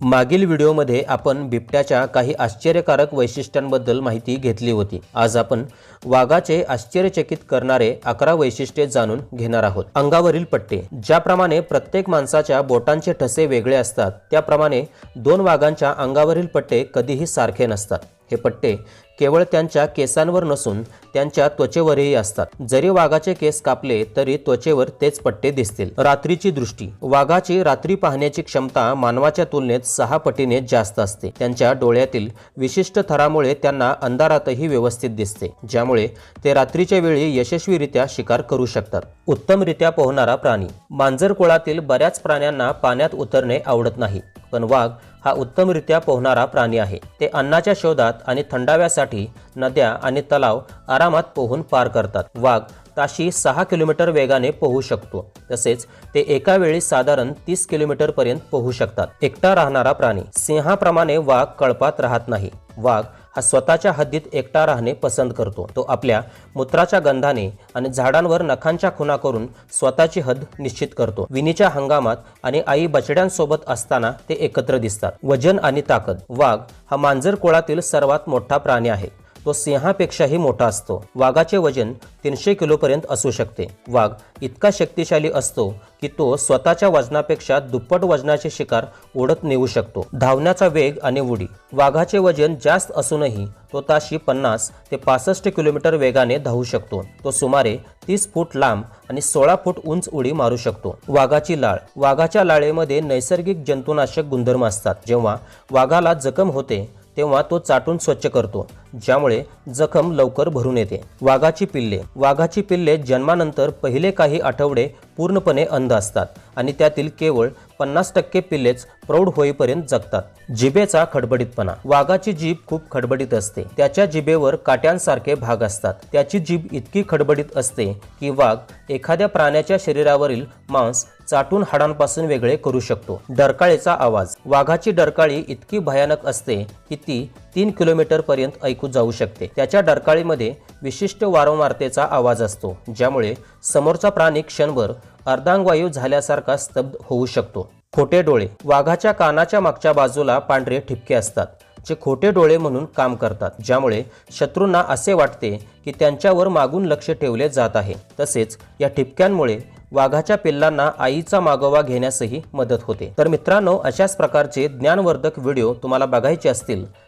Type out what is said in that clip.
मागील व्हिडिओमध्ये आपण बिबट्याच्या काही आश्चर्यकारक वैशिष्ट्यांबद्दल माहिती घेतली होती. आज आपण वाघाचे आश्चर्यचकित करणारे अकरा वैशिष्ट्ये जाणून घेणार आहोत. अंगावरील पट्टे. ज्याप्रमाणे प्रत्येक माणसाच्या बोटांचे ठसे वेगळे असतात त्याप्रमाणे दोन वाघांच्या अंगावरील पट्टे कधीही सारखे नसतात. हे पट्टे केवळ त्यांच्या केसांवर नसून त्यांच्या त्वचेवरही असतात. जरी वाघाचे केस कापले तरी त्वचेवर तेच पट्टे दिसतील. रात्रीची दृष्टी. वाघाची रात्री पाहण्याची क्षमता मानवाच्या तुलनेत सहा पटीने जास्त असते. त्यांच्या डोळ्यातील विशिष्ट थरामुळे त्यांना अंधारातही व्यवस्थित दिसते ज्यामुळे ते रात्रीच्या वेळी यशस्वीरित्या शिकार करू शकतात. उत्तमरित्या पोहणारा प्राणी. मांजर कुळातील बऱ्याच प्राण्यांना पाण्यात उतरणे आवडत नाही. पण वाघ हा उत्तमरित्या पोहणारा प्राणी आहे. ते अन्नाच्या शोधात आणि थंडाव्यासाठी नद्या आणि तलाव आरामात पोहून पार करतात. वाघ ताशी सहा किलोमीटर वेगाने पोहू शकतो. तसेच ते एका वेळी साधारण तीस किलोमीटर पर्यंत पोहू शकतात. एकटा राहणारा प्राणी सिंहाप्रमाणे वाघ कळपात राहत नाही. वाघ हा स्वतःच्या हद्दीत एकटा राहणे पसंत करतो. तो आपल्या मूत्राच्या गंधाने आणि झाडांवर नखांच्या खुणा करून स्वतःची हद्द निश्चित करतो. विणीच्या हंगामात आणि आई बछड्यांसोबत असताना ते एकत्र दिसतात. वजन आणि ताकद. वाघ हा मांजर कुळातील सर्वात मोठा प्राणी आहे. तो सिंहापेक्षाही मोठा असतो. वाघाचे वजन तीनशे किलोपर्यंत असू शकते. वाघ इतका शक्तिशाली असतो की तो स्वतःच्या वजनापेक्षा दुप्पट वजनाचे शिकार ओढत नेऊ शकतो. धावण्याचा वेग आणि उडी. वाघाचे वजन जास्त असूनही तो ताशी पन्नास ते पासष्ट किलोमीटर वेगाने धावू शकतो. तो सुमारे तीस फूट लांब आणि सोळा फूट उंच उडी मारू शकतो. वाघाची लाळ. वाघाच्या लाळेमध्ये नैसर्गिक जंतुनाशक गुणधर्म असतात. जेव्हा वाघाला जखम होते तेव्हा तो चाटून स्वच्छ करतो. ज्यामुळे जखम लवकर भरून येते. वाघाची पिल्ले. वाघाची पिल्ले जन्मानंतर पहिले काही आठवडे पूर्णपणे अंध असतात आणि त्यातील केवळ पन्नास टक्के पिल्लेच प्रौढ होईपर्यंत जगतात. जिबेचा खडबडीतपणा. वाघाची जीभ खूप खडबडीत असते. त्याच्या जिभेवर काट्यांसारखे भाग असतात. त्याची जीभ इतकी खडबडीत असते की वाघ एखाद्या प्राण्याच्या शरीरावरील मांस चाटून हाडांपासून वेगळे करू शकतो. डरकाळीचा आवाज. वाघाची डरकाळी इतकी भयानक असते की ती तीन किलोमीटर पर्यंत ऐकू जाऊ शकते. त्याच्या डरकाळीमध्ये विशिष्ट वारंवारतेचा आवाज असतो ज्यामुळे समोरचा प्राणी क्षणभर अर्धांगवायू झाल्यासारखा स्तब्ध होऊ शकतो. खोटे डोळे वाघाच्या कानाच्या मागच्या बाजूला पांढरे ठिपके असतात जे खोटे डोळे म्हणून काम करतात ज्यामुळे शत्रूंना असे वाटते की त्यांच्यावर मागून लक्ष ठेवले जात आहे. तसेच या ठिपक्यांमुळे वाघाच्या पिल्लांना आईचा मागोवा घेण्यासही मदत होते. तर मित्रांनो अशाच प्रकारचे ज्ञानवर्धक व्हिडिओ तुम्हाला बघायचे असतील